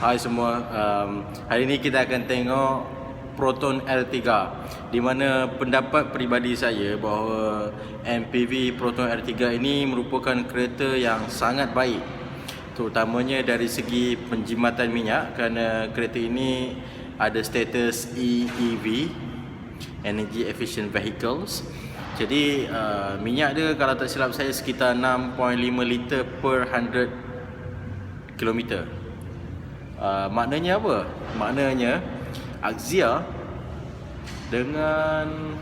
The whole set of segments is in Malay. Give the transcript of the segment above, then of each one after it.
Hai semua. Um, hari ini kita akan tengok Proton L3 di mana pendapat peribadi saya bahawa MPV Proton L3 ini merupakan kereta yang sangat baik terutamanya dari segi penjimatan minyak kerana kereta ini ada status EEV Energy Efficient Vehicles jadi uh, minyak dia kalau tak silap saya sekitar 6.5 liter per 100 kilometer uh, maknanya apa? maknanya Axia dengan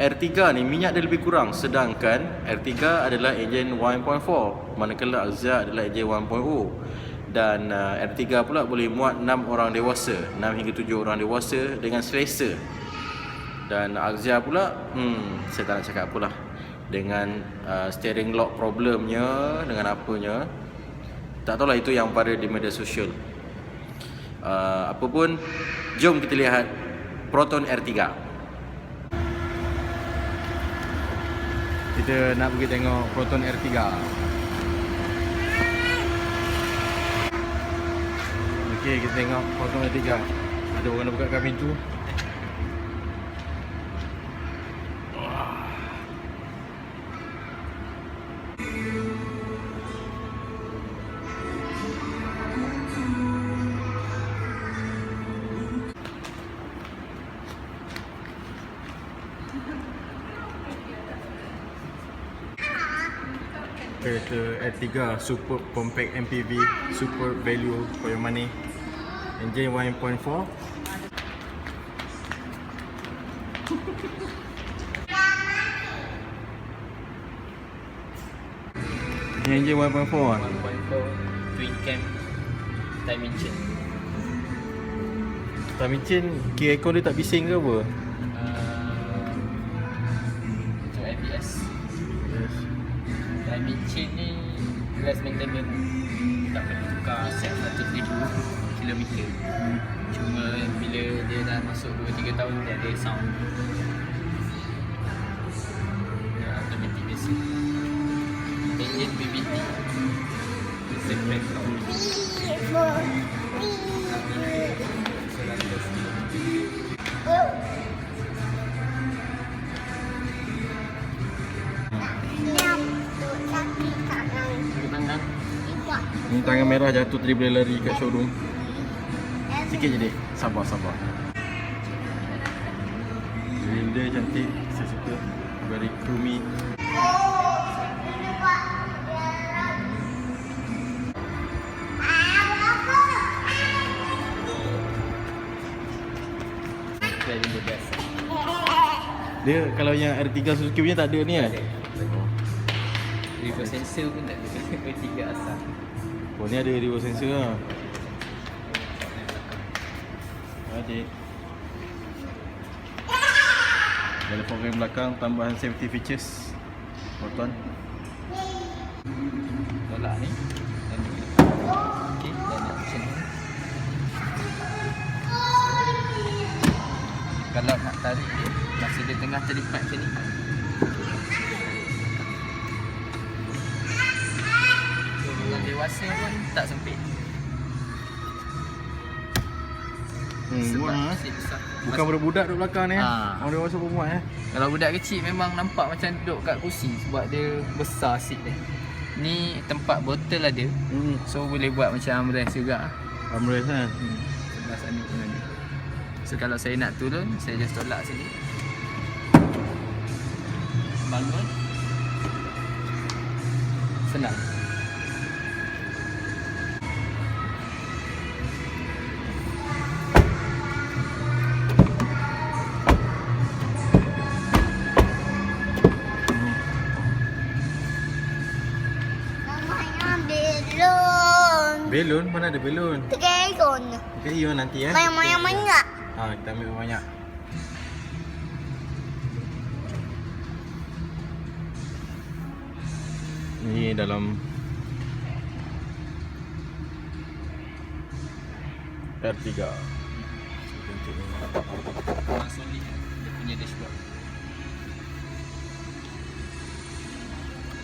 R3 ni minyak dia lebih kurang sedangkan R3 adalah enjin 1.4 manakala Axia adalah enjin 1.0 dan uh, R3 pula boleh muat 6 orang dewasa 6 hingga 7 orang dewasa dengan selesa. Dan Axia pula hmm, saya tak nak cakap apalah. Dengan uh, steering lock problemnya dengan apanya tak tahulah itu yang pada di media sosial. Uh, apa pun jom kita lihat Proton R3 kita nak pergi tengok Proton R3 Okey, kita tengok Proton R3 ada orang nak bukakan pintu kereta R3 super compact MPV super value for your money. Engine 1.4 ni engine 1.4 ah? 1.4 twin cam dimension Timing chain key aircon dia tak bising ke apa? Dimension ni less maintenance. Tak perlu tukar set 100,000 km cuma bila dia dah masuk 2-3 tahun dia ada sound Ni tangan merah jatuh tadi boleh lari kat showroom. Sikit je dek. Sabar sabar. Grill dia cantik. Saya suka. Very creamy. Dia kalau yang R3 Suzuki punya tak ada ni kan? reverse sensor pun tak ada tiga asal Oh ni ada reverse sensor lah. Adik. Dalam program belakang tambahan safety features. Proton. tolak ni dan dia okey dan macam ni kalau nak tarik dia masa dia tengah terlipat macam ni dewasa pun tak sempit Hmm, sebab besar Bukan budak-budak duduk belakang ni eh. Ah. Orang dewasa pun muat eh. Kalau budak kecil memang nampak macam duduk kat kursi sebab dia besar seat dia. Ni tempat botol ada. Hmm. So boleh buat macam armrest juga. Armrest kan. Hmm. Sebelah sana pun ada. So kalau saya nak turun, saya just tolak sini. Bangun. Senang. Belon. Mana ada belon? Okay, you nanti eh. Banyak-banyak banyak. Ha, kita ambil banyak. Ni dalam R3. Memang solid dia punya dashboard.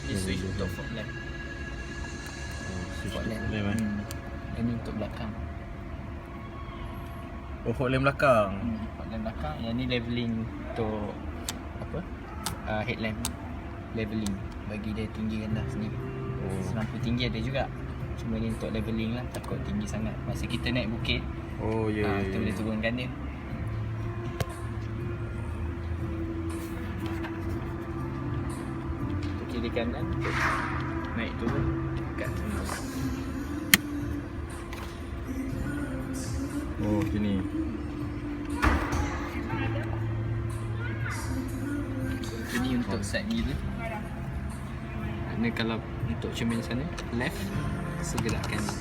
Dia switch untuk fog lamp. Fog lamp. Boleh, kan? Hmm. Ini untuk belakang. Oh, lamp belakang. Hmm, dan belakang. Yang ni leveling untuk apa? Uh, headlamp leveling bagi dia tinggi rendah sendiri. Oh. Selampu tinggi ada juga. Cuma ni untuk leveling lah takut tinggi sangat. Masa kita naik bukit, Oh, ya, yeah, ya, kita ya. boleh turunkan dia. Kiri kanan naik turun side mirror. Ini kalau untuk cermin sana left so gerakkan ni.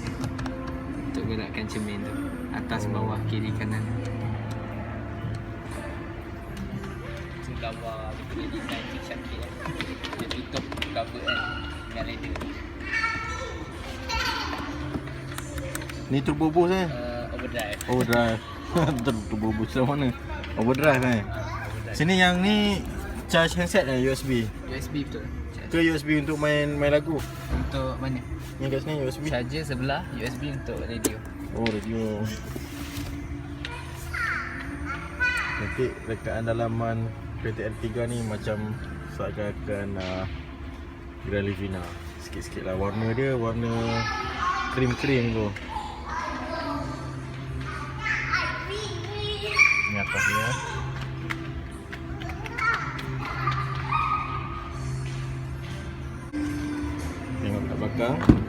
Untuk gerakkan cermin tu atas bawah kiri kanan. Tu lawa dia punya design tu cantik lah. Dia tutup cover kan dengan leather. Ni turbo boost eh? Uh, overdrive. Overdrive. turbo boost lah mana? Overdrive eh. Sini yang ni charge handset eh USB. USB betul. Ke USB untuk main main lagu. Untuk mana? Ni kat sini USB. Charger sebelah, USB untuk radio. Oh, radio. Nanti rekaan dalaman kereta R3 ni macam seakan-akan uh, Grand Livina. Sikit-sikit lah warna dia warna krim-krim tu. Ni atas dia. Tengok kat belakang.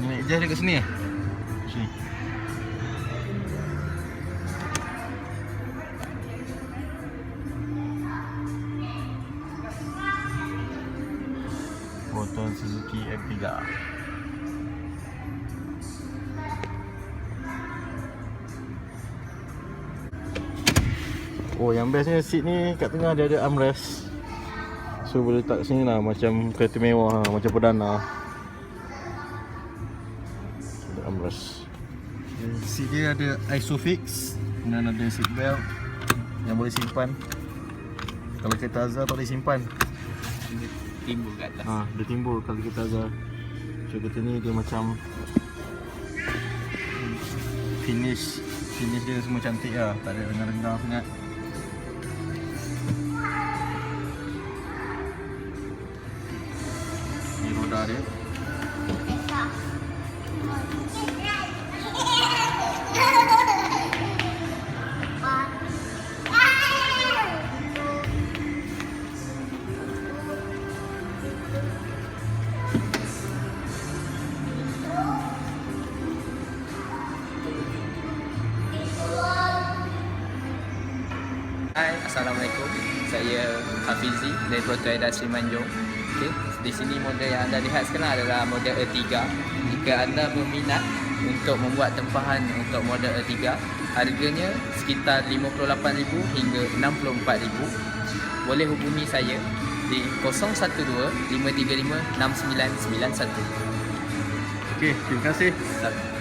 Ni jas dia kat sini eh? Sini. Proton Suzuki M3 Oh yang bestnya seat ni kat tengah dia ada armrest. So boleh letak sini lah macam kereta mewah lah, macam perdana. Ada armrest. Seat dia ada Isofix Dan ada seat belt Yang boleh simpan. Kalau kereta Azhar tak boleh simpan. Dia timbul kat atas. Ha, dia timbul kalau kereta Azhar. So kereta ni dia macam Finish Finish dia semua cantik lah. Tak ada rendah-rendah sangat Assalamualaikum. Saya Hafizi dari Proto Eda Semenanjung. Okey, di sini model yang anda lihat sekarang adalah model E3. Jika anda berminat untuk membuat tempahan untuk model E3, harganya sekitar 58,000 hingga 64,000. Boleh hubungi saya di 012 535 6991. Okey, terima kasih Sal-